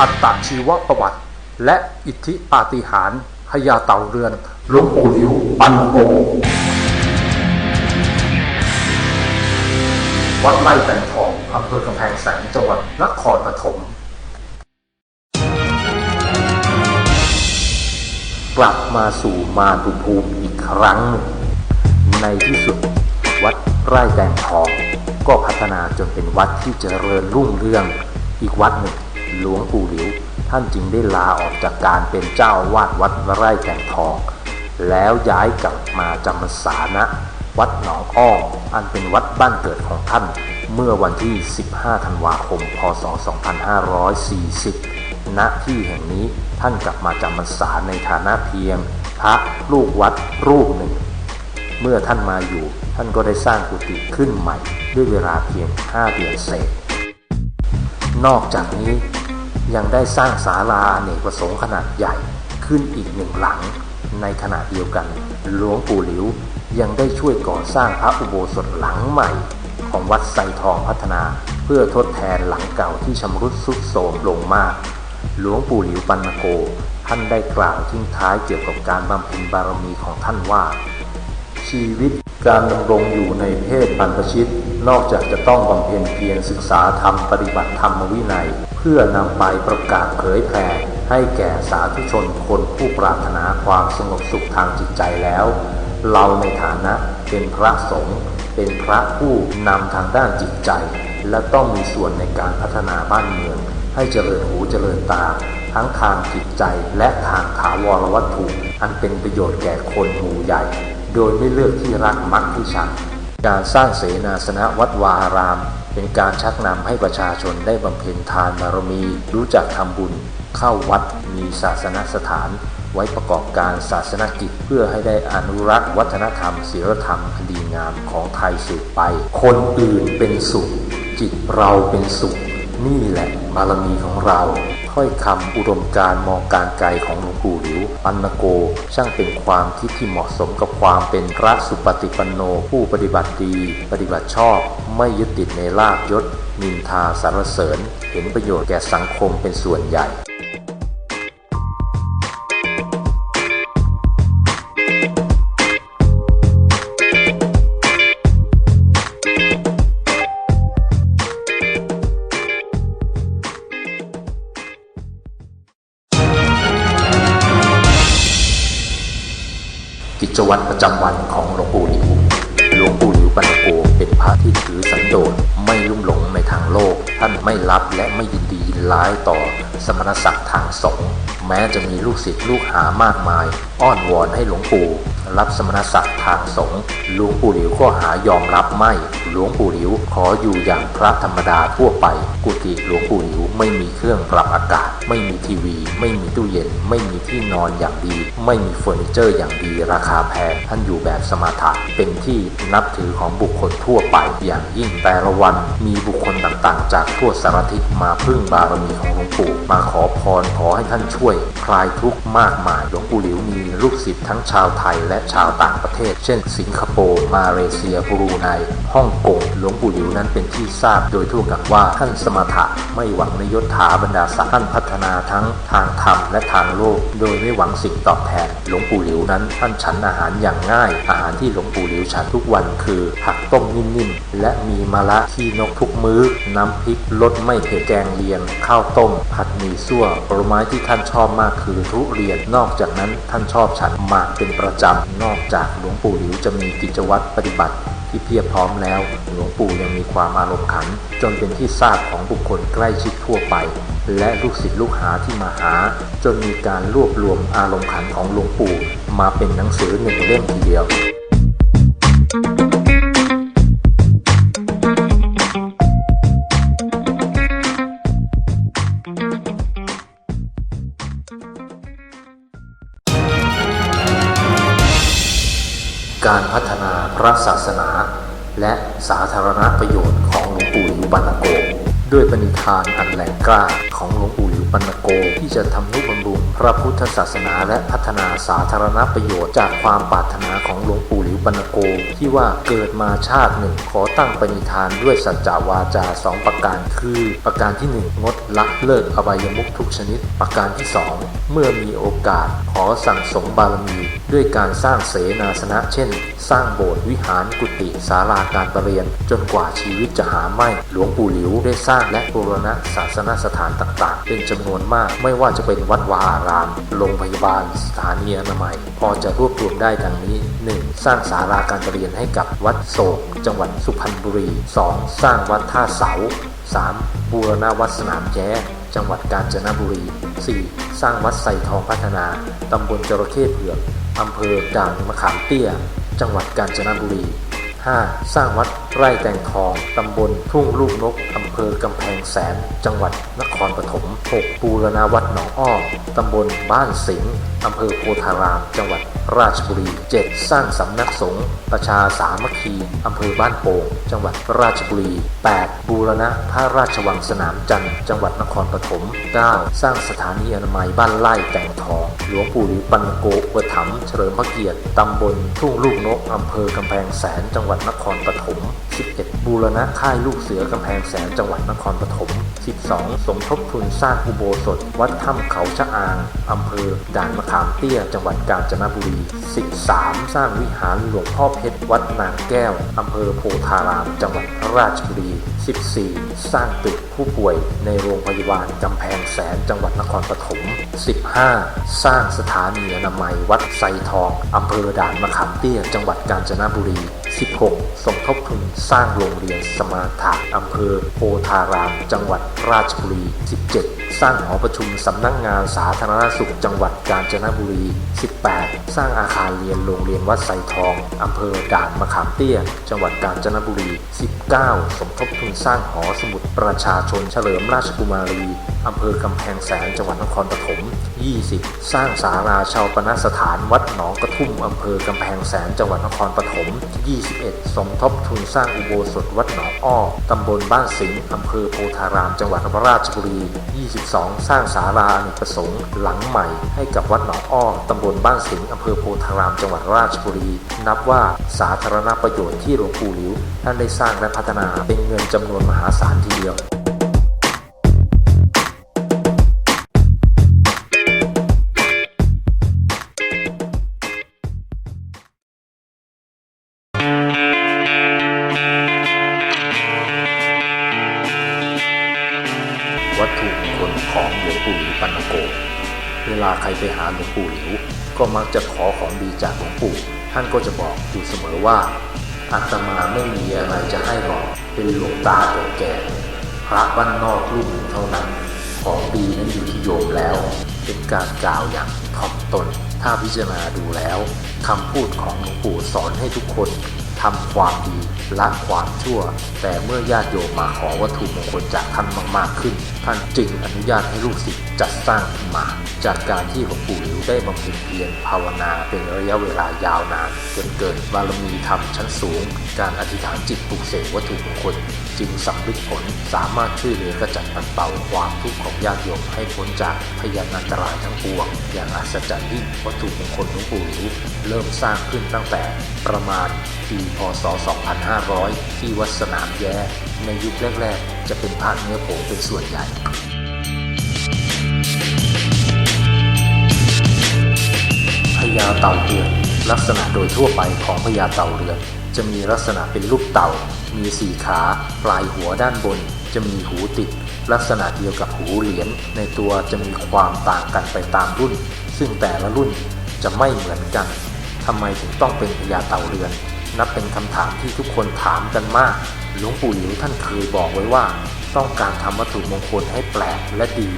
อัตตชีวประวัติ และอิทธิปาฏิหาริย์พญาเต่าเรือนหลวงปู่หลิวปันโกวัดไร่แตงทองอำเภอกำแพงแสนจังหวัดนครปฐมกลับมาสู่มาตุภูมิอีกครั้งหนึ่งในที่สุดวัดไร่แตงทอง ก็พัฒนาจนเป็นวัดที่เจริญรุ่งเรืองอีกวัดหนึ่ง หลวงปู่หลิว ท่านจึงได้ลาออกจากการเป็นเจ้าวาดวัดไร่แตงทอง แล้วย้ายกลับมาจำพรรษาณวัดหนองอ้ออันเป็นวัดบ้านเกิดของท่าน เมื่อวันที่ 15 ธันวาคม พศ 2540 ณ ที่แห่งนี้ท่านกลับมาจำพรรษาในฐานะเพียง พระลูกวัดรูปหนึ่ง เมื่อท่านมาอยู่ท่านก็ได้สร้างกุฏิขึ้นใหม่ ด้วยเวลาเพียง 5 เดือนเศษ นอกจากนี้ ยังได้สร้างศาลาเนกประสงค์ขนาดใหญ่ขึ้นอีกหนึ่งหลัง ในขณะเดียวกัน หลวงปู่หลิวยังได้ช่วยก่อสร้างพระอุโบสถหลังใหม่ ของวัดไซทองพัฒนา เพื่อทดแทนหลังเก่าที่ชำรุดทรุดโทรมลงมาก หลวงปู่หลิวปันโก ท่านได้กล่าวทิ้งท้ายเกี่ยวกับการบำเพ็ญบารมีของท่านว่า ชีวิตการดำรงอยู่ในเพศบรรพชิต นอกจากจะต้องบำเพ็ญเพียรศึกษาธรรมปฏิบัติธรรมวินัย เพื่อนำไปประกาศเผยแผ่ให้แก่สาธุชนคนผู้ปรารถนาความสงบสุขทางจิตใจแล้ว เราในฐานะเป็นพระสงฆ์เป็นพระผู้นำทางด้านจิตใจ และต้องมีส่วนในการพัฒนาบ้านเมือง ให้เจริญหูเจริญตา ทั้งทางจิตใจและทางถาวรวัตถุ อันเป็นประโยชน์แก่คนหมู่ใหญ่ โดยไม่เลือกที่รักมักที่ชัง การสร้างเสนาสนะวัดวาอาราม เป็นการชักนำให้ประชาชนได้บำเพ็ญทานบารมี รู้จักทำบุญ เข้าวัดมีศาสนสถาน ไว้ประกอบการศาสนกิจ เพื่อให้ได้อนุรักษ์วัฒนธรรมศีลธรรมอันดีงามของไทยสืบไป คนอื่นเป็นสุข จิตเราเป็นสุข นี่แหละบารมีของเรา ถ้อยคำอุดมการมองการไกลของหลวงปู่หลิวปันโก ช่างเป็นความคิดที่เหมาะสมกับความเป็นพระสุปฏิปันโนผู้ปฏิบัติดี ปฏิบัติชอบ ไม่ยึดติดในลาบยศนินทาสารเสริญ เห็นประโยชน์แก่สังคมเป็นส่วนใหญ่ วัตรประจำวันของหลวงปู่หลิว หลวงปู่หลิวปันโกเป็นพระที่ถือสันโดษไม่ลุ่มหลงในทางโลก ท่านไม่รับและไม่ยินดียินร้ายต่อสมณศักดิ์ทางสงฆ์แม้จะมีลูกศิษย์ลูกหามากมาย อ้อนวอนให้หลวงปู่ รับสมณศักดิ์ทางสงฆ์หลวงปู่หลิวก็หายอมรับไม่ หลวงปู่หลิวขออยู่อย่างพระธรรมดาทั่วไป กุฏิหลวงปู่หลิวไม่มีเครื่องปรับอากาศ ไม่มีทีวี ไม่มีตู้เย็น ไม่มีที่นอนอย่างดี ไม่มีเฟอร์นิเจอร์อย่างดี ราคาแพงท่านอยู่แบบสมถะเป็นที่นับถือของบุคคลทั่วไปอย่างยิ่งแต่ละวัน มีบุคคลต่างๆ จากทั่วสารทิศมาพึ่งบารมีของหลวงปู่มาขอพรขอให้ท่านช่วย คลายทุกข์มากมายหลวงปู่หลิวมีลูกศิษย์ทั้งชาวไทยและชาวต่างประเทศ เช่น สิงคโปร์มาเลเซียบรูไนฮ่องกงหลวงปู่หลิวนั้นเป็นที่ทราบโดยทั่วกันว่าท่านสมถะไม่หวังในยศถาบรรดาศักดิ์ท่านพัฒนาทั้งทางธรรมและทางโลก โดยไม่หวังสิ่งตอบแทน หลวงปู่หลิวนั้นท่านฉันอาหารอย่างง่าย อาหารที่หลวงปู่หลิวฉันทุกวันคือผักต้มนิ่มๆ และมีมะระขี้นกทุกมื้อ น้ำพริกรสไม่เผ็ดแกงเลียง ข้าวต้ม ผัดหมี่ซั่วผลไม้ที่ท่านชอบมากคือทุเรียน นอกจากนั้นท่านชอบฉันหมากเป็นประจำ นอกจากหลวงปู่หลิวจะมีกิจวัตรปฏิบัติ ที่เพียบพร้อมแล้ว หลวงปู่ยังมีความอารมณ์ขัน จนเป็นที่ทราบของบุคคลใกล้ชิดทั่วไป และลูกศิษย์ลูกหาที่มาหา จนมีการรวบรวมอารมณ์ขันของหลวงปู่ มาเป็นหนังสือหนึ่งเล่มทีเดียวการพัฒ พระศาสนา และสาธารณประโยชน์ของหลวงปู่หลิวบรรณโก ด้วยปณิธานอันแหลงกล้าของหลวงปู่หลิวปันโก ที่จะทำนุบำรุงพระพุทธศาสนา และพัฒนาสาธารณประโยชน์จากความปรารถนาของหลวงปู่หลิวปันโก ที่ว่าเกิดมาชาติหนึ่งขอตั้งปณิธานด้วยสัจจาวาจาสองประการคือประการที่หนึ่งงดละเลิกอบายมุขทุกชนิด ประการที่สองเมื่อมีโอกาสขอสั่งสมบารมีด้วยการสร้างเสนาสนะ เช่น สร้างโบสถ์วิหารกุฏิศาลาการประเรียน จนกว่าชีวิตจะหาไม่ หลวงปู่หลิวได้สร้างและบูรณะศาสนสถานต่างๆ เป็นจำนวนมากไม่ว่าจะเป็นวัดวาอาราม โรงพยาบาล สถานีอนามัย พอจะรวบรวมได้ดังนี้ 1. สร้างศาลาการประเรียนให้กับวัดโศก จังหวัดสุพรรณบุรี 2. สร้างวัดท่าเสา 3. บูรณะวัดสนามแย้ จังหวัดกาญจนบุรี 4. สร้างวัดไซทองพัฒนา ตำบลจระเข้เผือกอำเภอด่านมะขามเตี้ย จังหวัดกาญจนบุรี 5. สร้างวัด ไร่แตงทองตำบลทุ่งลูกนกอำเภอกำแพงแสน จังหวัดนครปฐม 6. บูรณาวัดหนองอ้อตำบลบ้านสิงห์อำเภอโพธาราม จังหวัดราชบุรี 7. สร้างสำนักสงฆ์ประชาสามัคคีอำเภอบ้านโป่ง จังหวัดราชบุรี 8. บูรณะพระราชวังสนามจันทร์ จังหวัดนครปฐม 9. สร้างสถานีอนามัยบ้านไร่แตงทอง หลวงปู่หลิวปันโกอุปถัมภ์เฉลิมพระเกียรติตำบลทุ่งลูกนกอำเภอกำแพงแสน จังหวัดนครปฐม 11. บูรณะค่ายลูกเสือกำแพงแสนจังหวัดนครปฐม 12. สมทบทุนสร้างอุโบสถ วัดถ้ำเขาชะอางอำเภอ ด่านมะขามเตี้ย จังหวัดกาญจนบุรี 13. สร้างวิหารหลวงพ่อเพชร วัดนางแก้วอำเภอโพธาราม จังหวัดราชบุรี 14. สร้างตึกผู้ป่วยในโรงพยาบาลกำแพงแสนจังหวัดนครปฐม 15. สร้างสถานีอนามัยวัดไซทองอำเภอด่านมะขามเตี้ย จังหวัดกาญจนบุรี 16. สมทบทุนสร้างโรงเรียนสมาถะอำเภอโพธาราม จังหวัดราชบุรี 17. สร้างหอประชุมสำนักงงานสาธารณสุขจังหวัดกาญจนบุรี 18. สร้างอาคารเรียนโรงเรียนวัดไซทองอำเภอด่านมะขามเตี้ย จังหวัดกาญจนบุรี 19. สมทบทุนสร้างหอสมุดประชาชนเฉลิมราชกุมารีอำเภอกำแพงแสนจังหวัดนครปฐม 20. สร้างศาลาชาวปนสถานวัดหนองกระทุ่มอำเภอกำแพงแสนจังหวัดนครปฐม 21. สมทบทุนสร้างอุโบสถวัดหนองอ้อ ตำบลบ้านสิงห์อำเภอโพธาราม จังหวัดราชบุรี 22. สร้างศาลาอเนกประสงค์หลังใหม่ให้กับวัดหนองอ้อ ตำบลบ้านสิงห์อำเภอโพธาราม จังหวัดราชบุรี นับว่าสาธารณประโยชน์ที่หลวงปู่หลิวท่านได้สร้างและพัฒนาเป็นเงินจำนวนมหาศาลทีเดียว ก็มักจะขอของดีจากหลวงปู่ ท่านก็จะบอกอยู่เสมอว่าอาตมาไม่มีอะไรจะให้หรอกเป็นหลวงตาแก่พระบ้านนอกรูปหนึ่งเท่านั้น ของดีนั้นอยู่ที่โยมแล้ว เป็นการกล่าวอย่างถ่อมตน ถ้าพิจารณาดูแล้วคำพูดของหลวงปู่สอนให้ทุกคน ทำความดีละความชั่ว แต่เมื่อญาติโยมมาขอวัตถุมงคลจากท่านมากๆขึ้น ท่านจึงอนุญาตให้ลูกศิษย์จัดสร้างขึ้นมา จากการที่หลวงปู่หลิวได้บำเพ็ญเพียรภาวนาเป็นระยะเวลายาวนานจนเกิดบารมีธรรมชั้นสูง การอธิษฐานจิตปลุกเสกวัตถุมงคล จึงสำเร็จผลสามารถช่วยเหลือกระจัดปัดเป่าความทุกข์ของญาติโยมให้พ้นจากพยานอันตรายทั้งปวง อย่างอัศจรรย์ยิ่งวัตถุมงคลหลวงปู่หลิวเริ่มสร้างขึ้นตั้งแต่ประมาณ ปีพศ 2500 ที่วัดสนามแย้ในยุคแรก ๆ จะเป็นพระเนื้อผงเป็นส่วนใหญ่พญาเต่าเรือนลักษณะโดยทั่วไปของพญาเต่าเรือนจะมีลักษณะเป็นลูกเต่า มีสี่ขา ปลายหัวด้านบน จะมีหูติด ลักษณะเดียวกับหูเหรียญในตัวจะมีความต่างกันไปตามรุ่น ซึ่งแต่ละรุ่นจะไม่เหมือนกันทำไมถึงต้องเป็นพญาเต่าเรือน นับเป็นคำถามที่ทุกคนถามกันมาก หลวงปู่หลิวท่านเคยบอกไว้ว่า ต้องการทำวัตถุมงคลให้แปลกและดี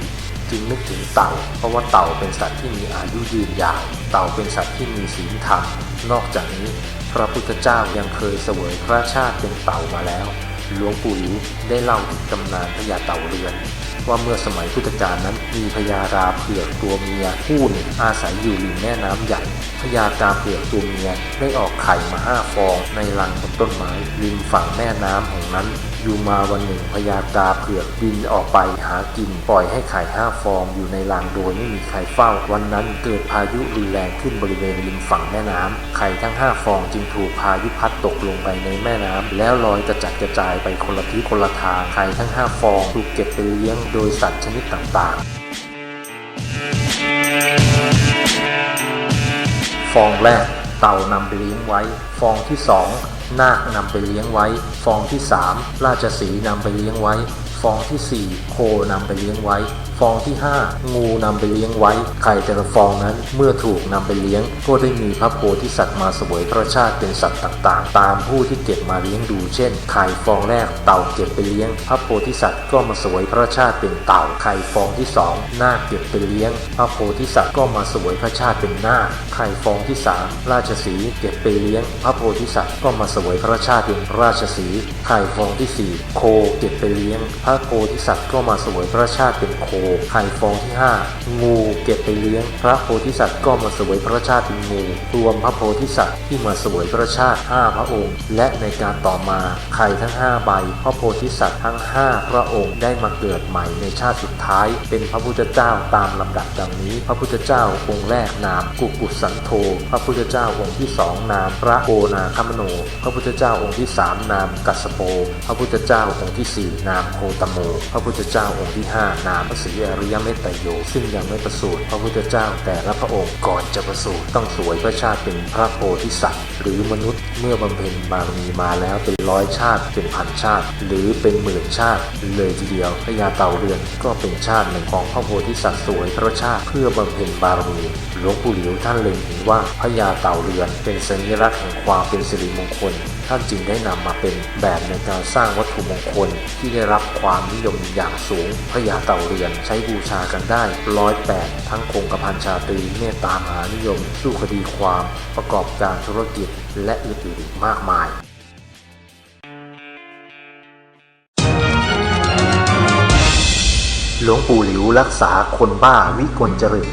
จึงนึกถึงเต่า เพราะว่าเต่าเป็นสัตว์ที่มีอายุยืนยาว เต่าเป็นสัตว์ที่มีศีลธรรม นอกจากนี้ พระพุทธเจ้ายังเคยเสวยพระชาติเป็นเต่ามาแล้ว หลวงปู่หลิวได้เล่าถึงตำนานพญาเต่าเรือน ว่าเมื่อสมัยพุทธกาลนั้นมีพญาราเผือกตัวเมียคู่หนึ่งอาศัยอยู่ริมแม่น้ำใหญ่พญากาเผือกตัวเมียได้ออกไข่มาห้าฟองในรังบนต้นไม้ริมฝั่งแม่น้ำแห่งนั้น อยู่มาวันหนึ่งพญากาเผือกบินออกไปหากิน ปล่อยให้ไข่ห้าฟองอยู่ในรางโดยไม่มีใครเฝ้า วันนั้นเกิดพายุรุนแรงขึ้นบริเวณริมฝั่งแม่น้ำไข่ทั้งห้าฟองจึงถูกพายุพัดตกลงไปในแม่น้ำแล้วลอยกระจัดกระจายไปคนละทิศคนละทางไข่ทั้งห้าฟองถูกเก็บไปเลี้ยงโดยสัตว์ชนิดต่างๆฟองแรกเต่านำไปเลี้ยงไว้ ฟองที่สอง นาคนำไปเลี้ยงไว้ ฟองที่สามราชสีนำไปเลี้ยงไว้ ฟองที่สี่โคนำไปเลี้ยงไว้ ฟองที่ห้างูนำไปเลี้ยงไว้ ไข่แต่ละฟองนั้นเมื่อถูกนำไปเลี้ยง ก็ได้มีพระโพธิสัตว์มาสวยพระชาติเป็นสัตว์ต่างๆ ตามผู้ที่เก็บมาเลี้ยงดู เช่น ไข่ฟองแรกเต่าเก็บไปเลี้ยง พระโพธิสัตว์ก็มาสวยพระชาติเป็นเต่า ไข่ฟองที่สองนาคเก็บไปเลี้ยง พระโพธิสัตว์ก็มาสวยพระชาติเป็นนาค ไข่ฟองที่สามราชสีห์เก็บไปเลี้ยง พระโพธิสัตว์ก็มาสวยพระชาติเป็นราชสีห์ไข่ฟองที่สี่โคเก็บไปเลี้ยง พระโพธิสัตว์ก็มาสวยพระชาติเป็นโคไข่ฟองที่ห้างูเก็บไปเลี้ยง พระโพธิสัตว์ก็มาสวยพระชาติเป็นงูรวมพระโพธิสัตว์ที่มาสวยพระชาติห้าพระองค์ และในการต่อมาไข่ทั้งห้าใบพระโพธิสัตว์ทั้งห้าพระองค์ได้มาเกิดใหม่ในชาติสุดท้าย เป็นพระพุทธเจ้าตามลำดับดังนี้ พระพุทธเจ้าองค์แรกนามกุกุสันโธพระพุทธเจ้าองค์ที่สองนามพระโกนาคมโน พระพุทธเจ้าองค์ที่สามนามกัสสโป พระพุทธเจ้าองค์ที่สี่นามโคตโม พระพุทธเจ้าองค์ที่ห้านามพระศรีอริยเมตไตโยซึ่งยังไม่ประสูติพระพุทธเจ้าแต่ละพระองค์ก่อนจะประสูติต้องสวยพระชาติเป็นพระโพธิสัตว์ หรือมนุษย์เมื่อบำเพ็ญบารมีมาแล้วเป็นร้อยชาติเป็นพันชาติ หรือเป็นหมื่นชาติ เลยทีเดียวพญาเต่าเรือนก็เป็นชาติหนึ่งของพระโพธิสัตว์สวยพระชาติเพื่อบำเพ็ญบารมีหลวงปู่หลิวท่านเล็งเห็นว่าพญาเต่าเรือนเป็นสัญลักษณ์แห่งความเป็นสิริมงคล ท่านจึงได้นำมาเป็นแบบในการสร้างวัตถุมงคลที่ได้รับความนิยมอย่างสูงพญาเต่าเรือนใช้บูชากันได้ร้อยแปดทั้งคงกระพันชาตรีเมตตามหานิยม สู้คดีความประกอบการธุรกิจ และอื่นๆอีกมากมายหลวงปู่หลิวรักษาคนบ้าวิกลจริต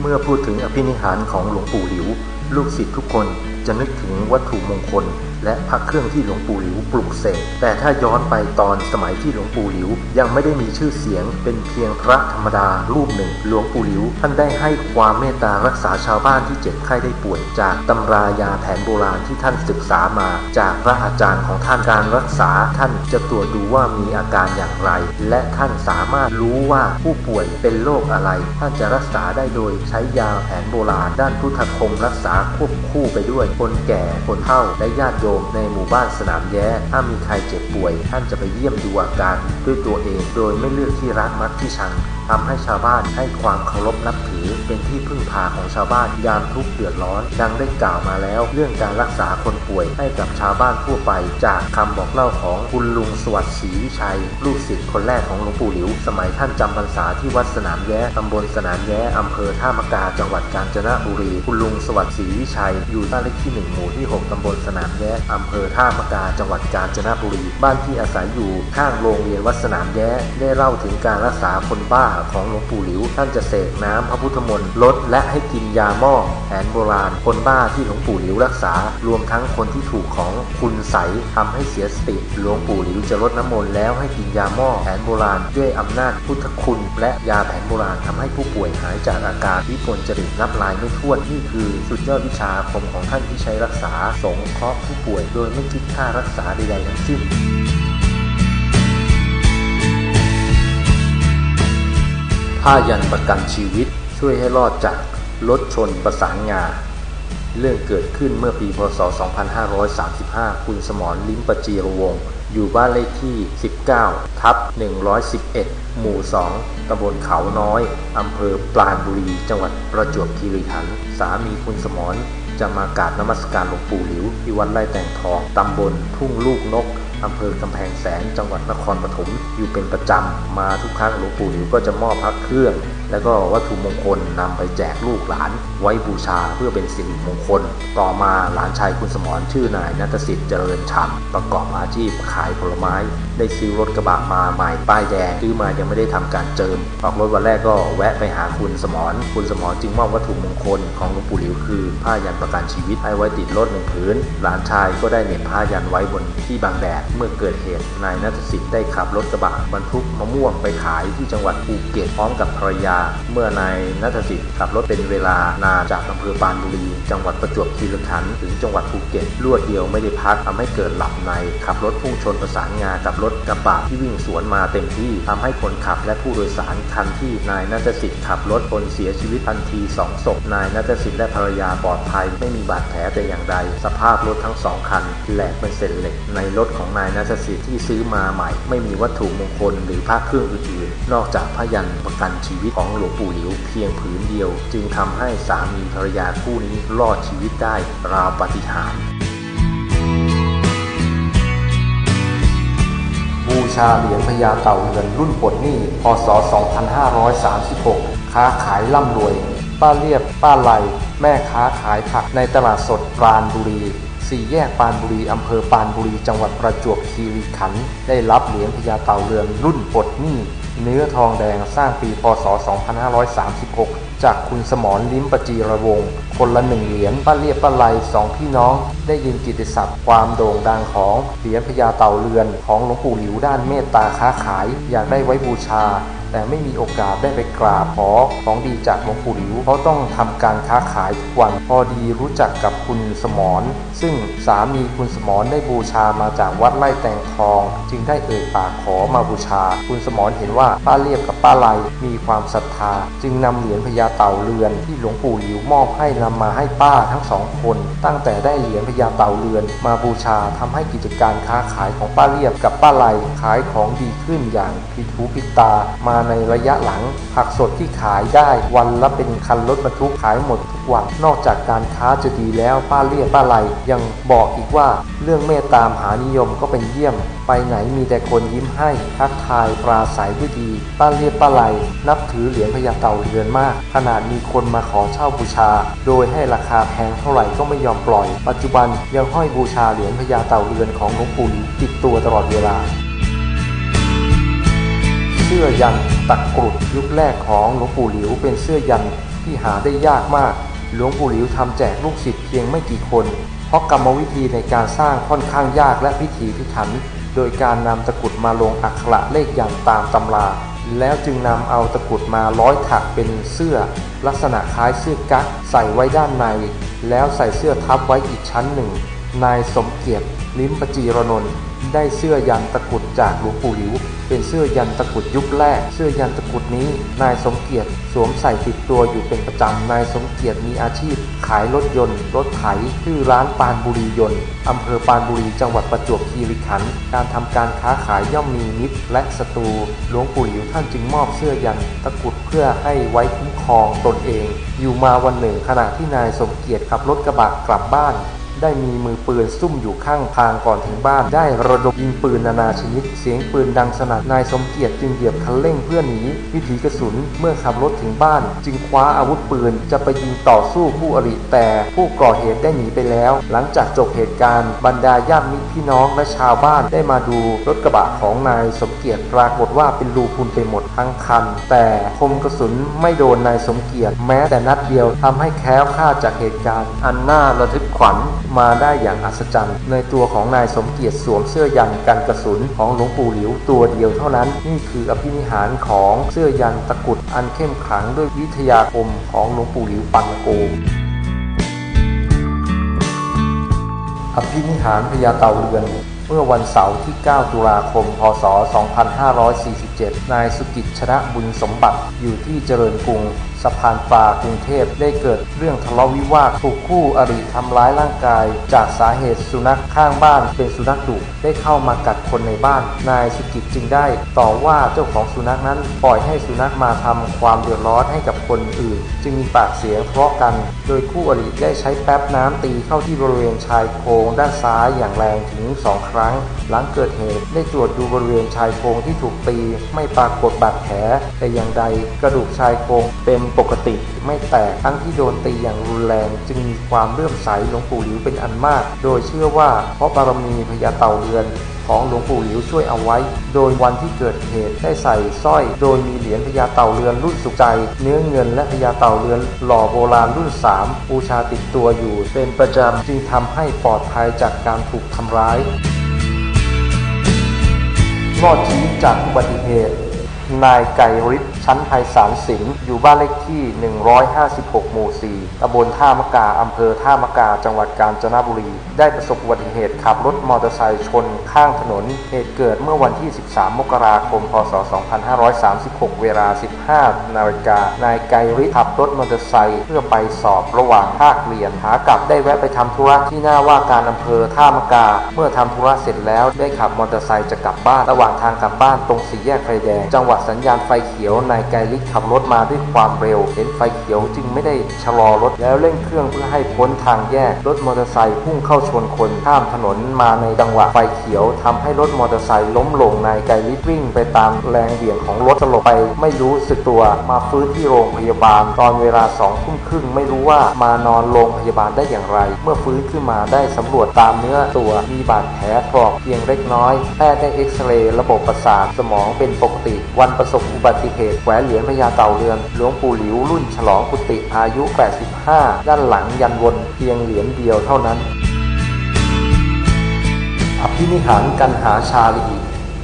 เมื่อพูดถึงอภินิหารของหลวงปู่หลิว ลูกศิษย์ทุกคน จะนึกถึงวัตถุมงคลและพระเครื่องที่หลวงปู่หลิวปลุกเสกแต่ถ้าย้อนไปตอนสมัยที่หลวงปู่หลิว ยังไม่ได้มีชื่อเสียง เป็นเพียงพระธรรมดารูปหนึ่ง หลวงปู่หลิว ท่านได้ให้ความเมตตารักษาชาวบ้านที่เจ็บไข้ได้ป่วยจากตำรายาแผนโบราณที่ท่านศึกษามา จากพระอาจารย์ของท่านการรักษาท่านจะตรวจดูว่ามีอาการอย่างไร และท่านสามารถรู้ว่าผู้ป่วยเป็นโรคอะไร ท่านจะรักษาได้โดยใช้ยาแผนโบราณ ด้านพุทธคมรักษาควบคู่ไปด้วยคนแก่คนเฒ่าและญาติโยมในหมู่บ้านสนามแย้ถ้ามีใครเจ็บป่วย ท่านจะไปเยี่ยมดูอาการด้วยตัวเอง โดยไม่เลือกที่รักมักที่ชังทำให้ชาวบ้านให้ความเคารพนับถือ เป็นที่พึ่งพาของชาวบ้านยามทุกข์เดือดร้อน ดังได้กล่าวมาแล้ว เรื่องการรักษาคนป่วยให้กับชาวบ้านทั่วไป จากคำบอกเล่าของคุณลุงสวัสดิ์ศรีวิชัย ลูกศิษย์คนแรกของหลวงปู่หลิว สมัยท่านจำพรรษาที่วัดสนามแย้ตำบลสนามแย้อำเภอท่ามะกาจังหวัดกาญจนบุรี คุณลุงสวัสดิ์ศรีวิชัย อยู่บ้านเลขที่หนึ่งหมู่ที่หกตำบลสนามแย้อำเภอท่ามะกาจังหวัดกาญจนบุรี บ้านที่อาศัยอยู่ข้างโรงเรียนวัดสนามแย้ได้เล่าถึงการรักษาคนบ้าของหลวงปู่หลิว ท่านจะเสกน้ำพระพุทธมนต์ลดและให้กินยาหม้อแผนโบราณ คนบ้าที่หลวงปู่หลิวรักษา รวมทั้งคนที่ถูกของคุณใสยทำให้เสียสติหลวงปู่หลิวจะลดน้ำมนต์แล้วให้กินยาหม้อแผนโบราณ ด้วยอำนาจพุทธคุณและยาแผนโบราณทำให้ผู้ป่วยหายจากอาการวิกลจริตนับลายไม่ถ้วนนี่คือสุดยอดวิชาอาคมของท่านที่ใช้รักษาสงเคราะห์ผู้ป่วยโดยไม่คิดค่ารักษาใดๆทั้งสิ้น ผ้ายันประกันชีวิตช่วยให้รอดจากรถชนประสานงา เรื่องเกิดขึ้นเมื่อปีพศ 2535 คุณสมรลิ้มประจีรวง อยู่บ้านเลขที่ 19 ทับ 111 หมู่ 2 ตำบลเขาน้อย อำเภอปราณบุรี จังหวัดประจวบคีรีขันธ์ สามีคุณสมร จะมากราบนมัสการหลวงปู่หลิวที่วัดไร่แต่งทองตำบลทุ่งลูกนกอำเภอกำแพงแสนจังหวัดนครปฐมอยู่เป็นประจำ มาทุกครั้งหลวงปู่หลิวก็จะมอบพระเครื่อง แล้วก็วัตถุมงคลนำไปแจกลูกหลาน ไว้บูชาเพื่อเป็นสิริมงคล ต่อมาหลานชายคุณสมรชื่อนายนัทสิทธิ์เจริญฉ่ำประกอบอาชีพขายผลไม้ ได้ซื้อรถกระบะมาใหม่ป้ายแดงซื้อมายังไม่ได้ทำการเจิม ออกรถวันแรกก็แวะไปหาคุณสมรคุณสมรจึงมอบวัตถุมงคลของหลวงปู่หลิวคือ ผ้ายันประกันชีวิตให้ไว้ติดรถหนึ่งผืนหลานชายก็ได้เหน็บผ้ายันไว้บนที่บางแดดเมื่อเกิดเหตุนายนัทสิทธิ์ได้ขับรถกระบะบรรทุกมะม่วงไปขายที่จังหวัดภูเก็ตพร้อมกับภรรยา เมื่อนายนัทสิทธิ์ขับรถเป็นเวลานานจากอำเภอปานบุรี จังหวัดประจวบคีรีขันธ์ถึงจังหวัดภูเก็ตรวดเดียวไม่ได้พักทำให้เกิดหลับในขับรถพุ่งชนประสานงากับรถถกระบะที่วิ่งสวนมาเต็มที่ทำให้คนขับและผู้โดยสารคันที่นายนัทสิทธิ์ขับรถคนเสียชีวิตทันทีสองศพนายนัทสิทธิ์และภรรยาปลอดภัยไม่มีบาดแผลแต่อย่างใด สภาพรถทั้งสองคันแหลกเป็นเศษเหล็ก ในรถของนายนัทสิทธิ์ที่ซื้อมาใหม่ ไม่มีวัตถุมงคลหรือพระเครื่องอื่นๆ นอกจากพยันประกันชีวิตของหลวงปู่หลิวเพียงผืนเดียว จึงทำให้สามีภรรยาคู่นี้รอดชีวิตได้ราวปาฏิหาริย์ ชาเหรียญพญาเต่าเรือนรุ่นปลดหนี้พศ 2536 ค้าขายร่ำรวย ป้าเรียบป้าไลแม่ค้าขายผักในตลาดสดปราณบุรีสี่แยกปานบุรีอำเภอปานบุรี จังหวัดประจวบคีรีขันธ์ได้รับเหรียญพญาเต่าเรือนรุ่นปลดหนี้ เนื้อทองแดงสร้างปีพศ 2536 จากคุณสมรลิ้มประจีระวงศ์คนละหนึ่งเหรียญป้าเรียบป้าไลสองพี่น้อง ได้ยินกิตติศัพท์ความโด่งดังของเหรียญพญาเต่าเรือนของหลวงปู่หลิวด้านเมตตาค้าขาย อยากได้ไว้บูชา แต่ไม่มีโอกาสได้ไปกราบขอของดีจากหลวงปู่หลิวเพราะต้องทำการค้าขายทุกวัน พอดีรู้จักกับคุณสมรซึ่งสามีคุณสมรได้บูชามาจากวัดไร่แตงทอง จึงได้เอ่ยปากขอมาบูชา คุณสมรเห็นว่าป้าเรียบกับป้าไลมีความศรัทธา จึงนำเหรียญพญาเต่าเรือนที่หลวงปู่หลิวมอบให้นำมาให้ป้าทั้งสองคน ตั้งแต่ได้เหรียญพญาเต่าเรือน มาบูชาทำให้กิจการค้าขายของป้าเรียบกับป้าไลขายของดีขึ้นอย่างผิดหูผิดตามาในระยะหลัง ผักสดที่ขายได้วันละเป็นคันรถบรรทุกขายหมดทุกวัน นอกจากการค้าจะดีแล้วป้าเรียบป้าไลยังบอกอีกว่าเรื่องเมตตามหานิยมก็เป็นเยี่ยม ไปไหนมีแต่คนยิ้มให้ทักทายปราศัยด้วยดี ป้าเรียบป้าไลนับถือเหรียญพญาเต่าเรือนมาก ขนาดมีคนมาขอเช่าบูชา โดยให้ราคาแพงเท่าไหร่ก็ไม่ยอมปล่อย ปัจจุบันยังห้อยบูชาเหรียญพญาเต่าเรือนของหลวงปู่ติดตัวตลอดเวลา สื้อยันตักกรุดยุคแรกของหลวงปู่หลิวเป็นเสื้อยันที่หาได้ยากมาก หลวงปู่หลิวทำแจกลูกศิษย์เพียงไม่กี่คน เพราะกรรมวิธีในการสร้างค่อนข้างยากและพิถีพิถัน โดยการนำตะกรุดมาลงอักขระเลขยันตามตำรา แล้วจึงนำเอาตะกรุดมาร้อยถักเป็นเสื้อ ลักษณะคล้ายเสื้อกั๊กใส่ไว้ด้านใน แล้วใส่เสื้อทับไว้อีกชั้นหนึ่งนายสมเกียรติลิ้มประจีรนนท์ ได้เสื้อยันตะกุดจากหลวงปู่หลิว เป็นเสื้อยันตะกุดยุคแรก เสื้อยันตะกุดนี้นายสมเกียรติสวมใส่ติดตัวอยู่เป็นประจำนายสมเกียรติมีอาชีพ ขายรถยนต์ รถไถชื่อร้านปานบุรียนต์อำเภอปานบุรีจังหวัดประจวบคีรีขันธ์การทำการค้าขายย่อมมีมิตรและศัตรูหลวงปู่หลิวท่านจึงมอบเสื้อยันตะกุดเพื่อให้ไว้คุ้มครองตนเอง อยู่มาวันหนึ่งขณะที่นายสมเกียรติขับรถกระบะกลับบ้าน ได้มีมือปืนซุ่มอยู่ข้างทางก่อนถึงบ้าน ได้ระดมยิงปืนนานาชนิด เสียงปืนดังสนั่นนายสมเกียรติจึงเหยียบคันเร่งเพื่อหนีวิถีกระสุนเมื่อขับรถถึงบ้าน จึงคว้าอาวุธปืนจะไปยิงต่อสู้ผู้อริแต่ผู้ก่อเหตุได้หนีไปแล้ว หลังจากจบเหตุการณ์บรรดาญาติมิตรพี่น้องและชาวบ้านได้มาดูรถกระบะของนายสมเกียรติปรากฏว่าเป็นรูพุนไปหมดทั้งคัน แต่คมกระสุนไม่โดนนายสมเกียรติแม้แต่นัดเดียวทำให้แคล้วคลาดจากเหตุการณ์ อันน่าระทึกขวัญ มาได้อย่างอัศจรรย์ ในตัวของนายสมเกียรติสวมเสื้อยันกันกระสุนของหลวงปู่หลิวตัวเดียวเท่านั้น นี่คืออภินิหารของเสื้อยันตะกุดอันเข้มขลังด้วยวิทยาคมของหลวงปู่หลิวปังโกอภินิหารพญาเต่าเรือนเมื่อวันเสาร์ที่ 9 ตุลาคม พศ 2547 นายสุกิจชนะบุญสมบัติอยู่ที่เจริญกรุงะพานปลากรุงเทพได้เกิดเรื่องทะเลาะวิวาทถูกคู่อริทำร้ายร่างกาย จากสาเหตุสุนัขข้างบ้านเป็นสุนัขดุได้เข้ามากัดคนในบ้าน นายสุกิจจึงได้ ต่อว่าเจ้าของสุนัขนั้นปล่อยให้สุนัขมาทำความเดือดร้อนให้กับคนอื่น จึงมีปากเสียงทะเลาะกัน โดยคู่อริได้ใช้แป๊บน้ำตีเข้าที่บริเวณชายโครงด้านซ้ายอย่างแรงถึงสองครั้ง หลังเกิดเหตุได้ตรวจดูบริเวณชายโครงที่ถูกตี ไม่ปรากฏบาดแผลแต่อย่างใดกระดูกชายโครงเป็นปกติไม่แตกทั้งที่โดนตีอย่างรุนแรง จึงมีความเลื่อมใสหลวงปู่หลิวเป็นอันมาก โดยเชื่อว่าเพราะบารมีพญาเต่าเรือนของหลวงปู่หลิวช่วยเอาไว้ โดยวันที่เกิดเหตุได้ใส่สร้อย โดยมีเหรียญพญาเต่าเรือนรุ่นสุขใจ เนื้อเงินและพญาเต่าเรือนหล่อโบราณรุ่น 3 บูชาติดตัวอยู่ เป็นประจำจึงทำให้ปลอดภัยจากการถูกทำร้าย รอดชีวิตจากอุบัติเหตุ นายไก่ฤทธิ์ ชั้นไพศาลสิงห์อยู่บ้านเลขที่ 156 หมู่ 4 ตำบลท่ามะกา อำเภอท่ามะกา จังหวัดกาญจนบุรี ได้ประสบอุบัติเหตุขับรถมอเตอร์ไซค์ชนข้างถนน เหตุเกิดเมื่อวันที่ 13 มกราคม พศ 2536 เวลา 15 นาฬิกา นายไก่ฤทธิ์ขับรถมอเตอร์ไซค์เพื่อไปสอบระหว่างภาคเรียนขากลับได้แวะไปทำธุระที่หน้าว่าการอำเภอท่ามะกา เมื่อทำธุระเสร็จแล้วได้ขับมอเตอร์ไซค์จะกลับบ้าน ระหว่างทางกลับบ้านตรงสี่แยกไฟแดง จังหวะสัญญาณไฟเขียวในายไกรลิศขับรถมาด้วยความเร็ว เห็นไฟเขียวจึงไม่ได้ชะลอรถแล้วเร่งเครื่องเพื่อให้พ้นทางแยก รถมอเตอร์ไซค์พุ่งเข้าชนคนข้ามถนนมาในจังหวะไฟเขียวทำให้รถมอเตอร์ไซค์ล้มลงนายไกรลิศวิ่งไปตามแรงเบี่ยงของรถสลบไป ไม่รู้สึกตัวมาฟื้นที่โรงพยาบาล ตอนเวลาสองทุ่มครึ่งไม่รู้ว่ามานอนโรงพยาบาลได้อย่างไร เมื่อฟื้นขึ้นมาได้สำรวจตามเนื้อตัวมีบาดแผลถลอกเพียงเล็กน้อยแพทย์ได้เอ็กซเรย์ระบบประสาทสมองเป็นปกติ วันประสบอุบัติเหตุแหวนเหรียญพญาเต่าเรือนหลวงปู่หลิวรุ่นฉลองกุฏิอายุ 85 ด้านหลังยันวนเพียงเหรียญเดียวเท่านั้น อภินิหารกันหาชาลี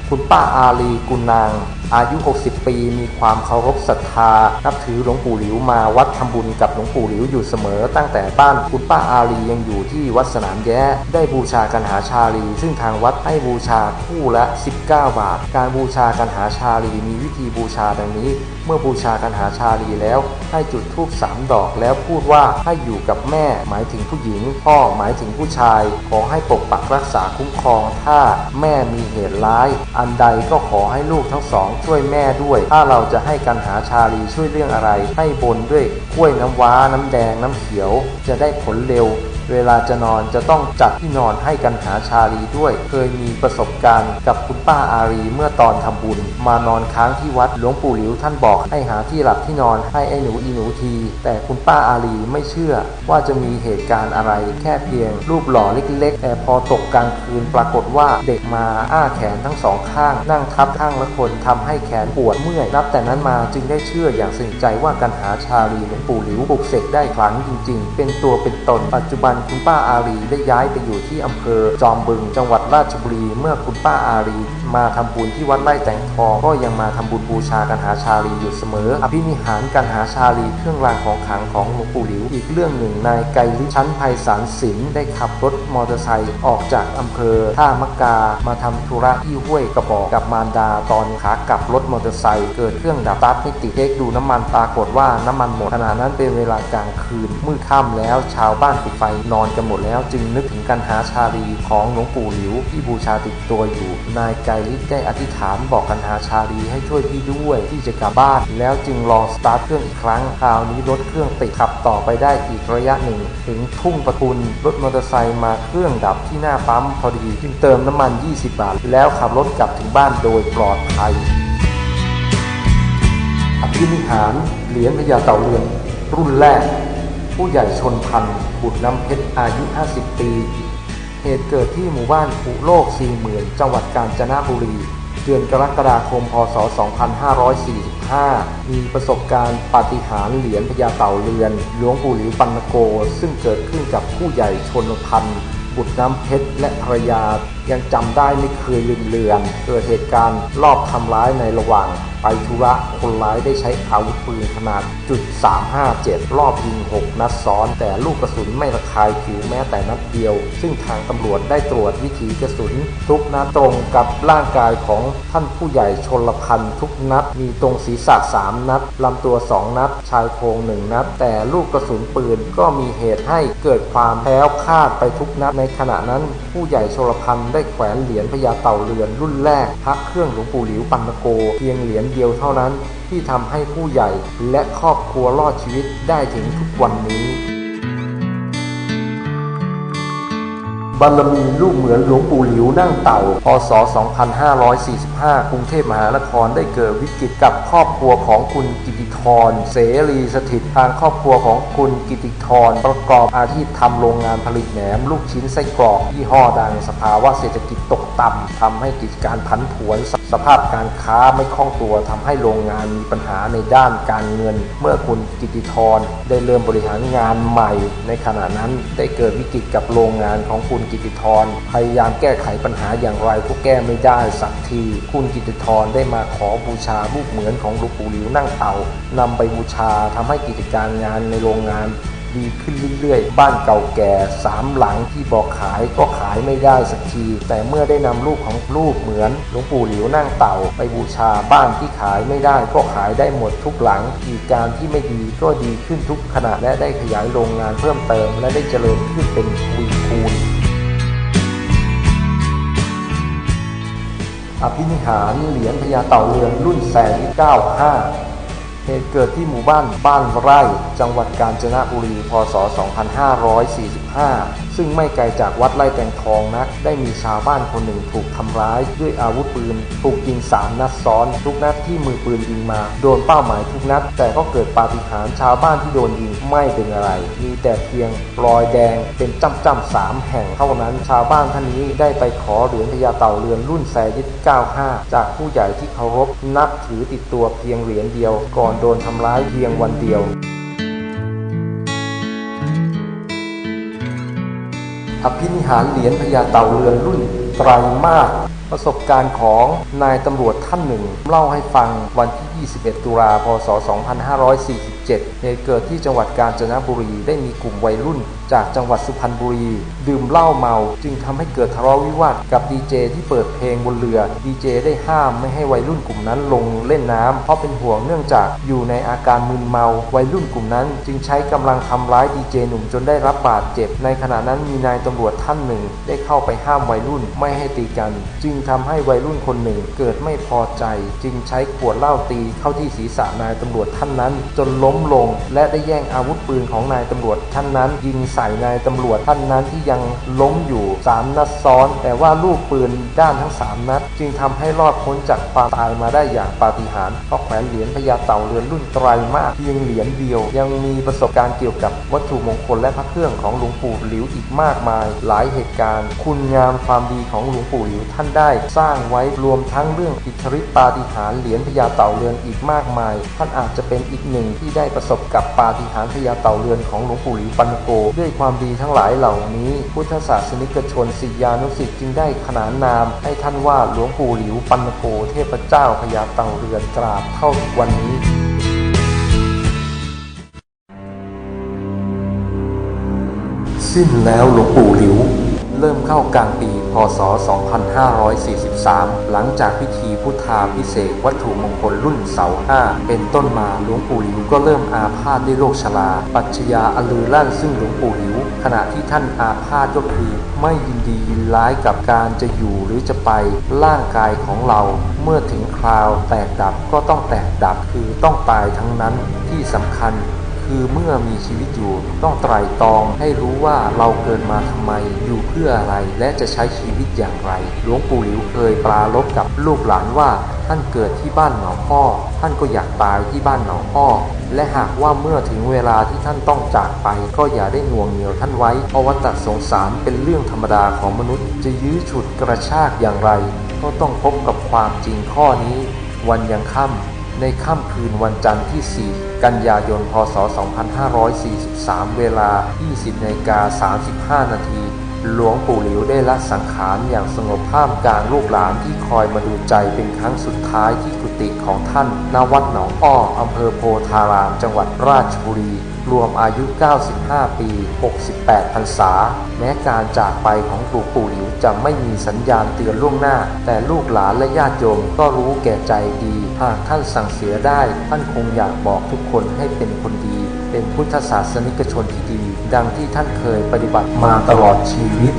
คุณป้าอาลีกุนาง อายุ 60 ปี มีความเคารพศรัทธา นับถือหลวงปู่หลิวมาวัดทำบุญกับหลวงปู่หลิวอยู่เสมอ ตั้งแต่บ้านคุณป้าอาลียังอยู่ที่วัดสนามแย้ได้บูชากันหาชาลี ซึ่งทางวัดให้บูชาคู่ละ 19 บาท การบูชากันหาชาลีมีวิธีบูชาดังนี้ เมื่อบูชากันหาชาลีแล้ว ให้จุดธูปสามดอกแล้วพูดว่าให้อยู่กับแม่ หมายถึงผู้หญิง พ่อหมายถึงผู้ชาย ขอให้ปกปักรักษาคุ้มครอง ถ้าแม่มีเหตุร้าย อันใดก็ขอให้ลูกทั้งสองช่วยแม่ด้วย ถ้าเราจะให้กันหาชาลีช่วยเรื่องอะไร ให้บนด้วยกล้วยน้ำว้าน้ำแดงน้ำเขียว จะได้ผลเร็ว เวลาจะนอนจะต้องจัดที่นอนให้กันหาชาลีด้วย เคยมีประสบการณ์กับคุณป้าอารีเมื่อตอนทำบุญ มานอนค้างที่วัดหลวงปู่หลิวท่านบอกให้หาที่หลับที่นอนให้ไอ้หนูอีหนูที แต่คุณป้าอารีไม่เชื่อว่าจะมีเหตุการณ์อะไรแค่เพียง รูปหล่อเล็กๆ แต่พอตกกลางคืนปรากฏว่าเด็กมาอ้าแขนทั้งสองข้าง นั่งทับข้างละคนทำให้แขนปวดเมื่อยนับแต่นั้นมาจึงได้เชื่ออย่างสนิทใจว่ากันหาชาลีหลวงปู่หลิวปลุกเสกได้ขลังจริง ๆ เป็นตัวเป็นตนปัจจุบันคุณป้าอารีได้ย้ายไปอยู่ที่อำเภอจอมบึง จังหวัดราชบุรี เมื่อคุณป้าอารี มาทำบุญที่วัดไร่แตงทอง ก็ยังมาทำบุญบูชากันหาชาลีอยู่เสมอ อภินิหารกันหาชาลีเครื่องรางของขลังของหลวงปู่หลิว อีกเรื่องหนึ่งนายไกรลิชั้นไพศาลสิงห์ได้ขับรถมอเตอร์ไซค์ออกจากอำเภอท่ามะกา มาทำธุระที่ห้วยกระบอกกับมารดาตอนขากลับรถมอเตอร์ไซค์เกิดเครื่องดับตาร์ทไม่ติดเช็คดูน้ำมันปรากฏว่าน้ำมันหมดขณะนั้นเป็นเวลากลางคืนมืดค่ำแล้วชาวบ้านปิดไฟนอนกันหมดแล้วจึงนึกถึงกันหาชาลีของหลวงปู่หลิวที่บูชาติดตัวอยู่ นายไกรลิศได้อธิษฐานบอกกันหาชาลีให้ช่วยพี่ด้วยที่จะกลับบ้าน แล้วจึงลองสตาร์ทเครื่องอีกครั้งคราวนี้รถเครื่องติดขับต่อไปได้อีกระยะหนึ่ง ถึงทุ่งประทุนรถมอเตอร์ไซค์มาเครื่องดับที่หน้าปั๊มพอดีจึงเติมน้ำมัน 20 บาท แล้วขับรถกลับถึงบ้านโดยปลอดภัยอภินิหารเหรียญพญาเต่าเรือนรุ่นแรก ผู้ใหญ่ชนพันธุ์บุตรน้ำเพชรอายุ 50 ปี เหตุเกิดที่หมู่บ้านภูโลกสี่หมื่นจังหวัดกาญจนบุรี เดือนกรกฎาคม พศ 2545 มีประสบการณ์ปาฏิหาริย์เหรียญพญาเต่าเรือน หลวงปู่หลิวปันโก ซึ่งเกิดขึ้นกับผู้ใหญ่ชนพันธุ์บุตรน้ำเพชรและภรรยายังจำได้ไม่เคยลืมเลือน เกิดเหตุการณ์ลอบทำร้ายในระหว่างไปธุระคนร้ายได้ใช้อาวุธปืนขนาดจุด357 รอบยิง 6 นัดซ้อน แต่ลูกกระสุนไม่ระคายผิวแม้แต่นัดเดียว ซึ่งทางตำรวจได้ตรวจวิถีกระสุน ทุกนัดตรงกับร่างกายของท่านผู้ใหญ่ชนลพันธ์ทุกนัด มีตรงศีรษะ 3 นัด ลำตัว 2 นัด ชายโครง 1 นัด แต่ลูกกระสุนปืนก็มีเหตุให้เกิดความแพ้วคาดไปทุกนัดในขณะนั้นผู้ใหญ่ชลพันธ์ได้แขวนเหรียญพญาเต่าเรือน รุ่นแรกพระเครื่องหลวงปู่หลิวปันโก เพียงเหรียญเดียวเท่านั้นที่ทำให้ผู้ใหญ่และครอบครัวรอดชีวิตได้ถึงทุกวันนี้ บารมีรูปเหมือนหลวงปู่หลิวนั่งเต่า พศ 2545 กรุงเทพมหานครได้เกิดวิกฤตกับครอบครัวของคุณกิติธร เสรีสถิตทางครอบครัวของคุณกิติธร ประกอบอาชีพทำโรงงานผลิตแหนม ลูกชิ้นไส้กรอกยี่ห้อดังสภาวะเศรษฐกิจตกต่ำทำให้กิจการผันผวน สภาพการค้าไม่คล่องตัวทำให้โรงงานมีปัญหาในด้านการเงิน เมื่อคุณกิติธรได้เริ่มบริหารงานใหม่ ในขณะนั้นได้เกิดวิกฤตกับโรงงานของคุณกิติธรพยายามแก้ไขปัญหาอย่างไรก็แก้ไม่ได้สักที คุณกิติธรได้มาขอบูชารูปเหมือนของหลวงปู่หลิวนั่งเต่านำไปบูชาทำให้กิจการงานในโรงงาน ดีขึ้นเรื่อยๆ บ้านเก่าแก่สามหลังที่บอกขายก็ขายไม่ได้สักที แต่เมื่อได้นำรูปของรูปเหมือนหลวงปู่หลิวนั่งเต่าไปบูชาบ้านที่ขายไม่ได้ก็ขายได้หมดทุกหลังกิจการที่ไม่ดีก็ดีขึ้นทุกขณะและได้ขยายโรงงานเพิ่มเติม และได้เจริญขึ้นเป็นวีคูณอภินิหารเหรียญพญาเต่าเรือนรุ่นแสง95 เหตุเกิดที่หมู่บ้านบ้านไร่ จังหวัดกาญจนบุรี พศ 2545 ซึ่งไม่ไกลจากวัดไร่แตงทองนัก ได้มีชาวบ้านคนหนึ่งถูกทำร้ายด้วยอาวุธปืน ถูกยิงสามนัดซ้อน ทุกนัดที่มือปืนยิงมา โดนเป้าหมายทุกนัด แต่ก็เกิดปาฏิหาริย์ชาวบ้านที่โดนยิงไม่เป็นอะไร มีแต่เพียงรอยแดงเป็นจ้ำจ้ำๆสามแห่งเท่านั้นชาวบ้านท่านนี้ได้ไปขอเหรียญพญาเต่าเรือนรุ่นแสยิด95 จากผู้ใหญ่ที่เคารพนับถือติดตัวเพียงเหรียญเดียว ก่อนโดนทำร้ายเพียงวันเดียว อภินิหารเหรียญพญาเต่าเรือนรุ่นไตรมาสประสบการณ์ของนายตำรวจท่านหนึ่ง เล่าให้ฟังวันที่ 21 ตุลา พศ 7 เหตุเกิดที่จังหวัดกาญจนบุรี ได้มีกลุ่มวัยรุ่น จากจังหวัดสุพรรณบุรี ดื่มเหล้าเมา จึงทำให้เกิดทะเลาะวิวาทกับดีเจที่เปิดเพลงบนเรือ ดีเจได้ห้ามไม่ให้วัยรุ่นกลุ่มนั้นลงเล่นน้ำเพราะเป็นห่วงเนื่องจากอยู่ในอาการมึนเมา วัยรุ่นกลุ่มนั้น จึงใช้กำลังทำร้ายดีเจหนุ่มจนได้รับบาดเจ็บ ในขณะนั้นมีนายตำรวจท่านหนึ่ง ได้เข้าไปห้ามวัยรุ่นไม่ให้ตีกัน จึงทำให้วัยรุ่นคนหนึ่งเกิดไม่พอใจ จึงใช้ขวดเหล้าตีเข้าที่ศีรษะนายตำรวจท่านนั้น จนล้มลง และได้แย่งอาวุธปืนของนายตำรวจท่านนั้น ยิงใส่นายตำรวจท่านนั้นที่ยังล้มอยู่สามนัดซ้อน แต่ว่าลูกปืนด้านทั้งสามนัด จึงทำให้รอดพ้นจากความตายมาได้อย่างปาฏิหาริย์เพราะแขวนเหรียญพญาเต่าเรือนรุ่นไตรมาสเพียงเหรียญเดียว ยังมีประสบการณ์เกี่ยวกับวัตถุมงคลและพระเครื่องของหลวงปู่หลิวอีกมากมาย หลายเหตุการณ์ คุณงามความดีของหลวงปู่หลิวท่านได้ สร้างไว้รวมทั้งเรื่องอิทธิฤทธิปาฏิหาริย์เหรียญพญาเต่าเรือนอีกมากมาย ท่านอาจจะเป็นอีกหนึ่งที่ได้ประสบกับปาฏิหาริย์พญาเต่าเรือนของหลวงปู่หลิวปันโก ด้วยความดีทั้งหลายเหล่านี้ พุทธศาสนิกชนศิษยานุศิษย์จึงได้ขนานนามให้ท่านว่าหลววงปู่หลิวปันโกเทพเจ้าพญาเต่าเรือนตราบเท่าทุกวันนี้สิ้นแล้วหลวงปู่หลิว เริ่มเข้ากลางปี พศ 2543 หลังจากพิธีพุทธาพิเศษวัตถุมงคลรุ่นเสาห้าเป็นต้นมาหลวงปู่หลิวก็เริ่มอาพาธด้วยโรคชรา ปัจจยาอลือลั่นซึ่งหลวงปู่หลิว ขณะที่ท่านอาพาธก็คือไม่ยินดียินร้ายกับการจะอยู่หรือจะไปร่างกายของเรา เมื่อถึงคราวแตกดับก็ต้องแตกดับคือต้องตายทั้งนั้นที่สำคัญ คือเมื่อมีชีวิตอยู่ต้องไตร่ตรองให้รู้ว่าเราเกิดมาทำไมอยู่เพื่ออะไรและจะใช้ชีวิตอย่างไร หลวงปู่หลิวเคยปราลบกับลูกหลานว่า ท่านเกิดที่บ้านหนองพ่อ ท่านก็อยากตายที่บ้านหนองพ่อ และหากว่าเมื่อถึงเวลาที่ท่านต้องจากไป ก็อย่าได้หน่วงเหนียวท่านไว้เพราะวัฏสงสารเป็นเรื่องธรรมดาของมนุษย์ จะยื้อฉุดกระชากอย่างไร ก็ต้องพบกับความจริงข้อนี้ วันยังค่ำ ในค่ำคืนวันจันทร์ที่ 4 กันยายน พศ 2543 เวลา 20นาฬิกา35 นาที หลวงปู่หลิวได้ละสังขารอย่างสงบท่ามกลางลูกหลานที่คอยมาดูใจเป็นครั้งสุดท้ายที่กุฏิของท่านณวัดหนองอ้ออำเภอโพธาราม จังหวัดราชบุรี รวมอายุ 95 ปี 68พรรษา แม้การจากไปของหลวงปู่หลิวจะไม่มีสัญญาณเตือนล่วงหน้า แต่ลูกหลานและญาติโยมก็รู้แก่ใจดี หากท่านสั่งเสียได้ ท่านคงอยากบอกทุกคนให้เป็นคนดี เป็นพุทธศาสนิกชนที่ดี ดังที่ท่านเคยปฏิบัติมาตลอดชีวิต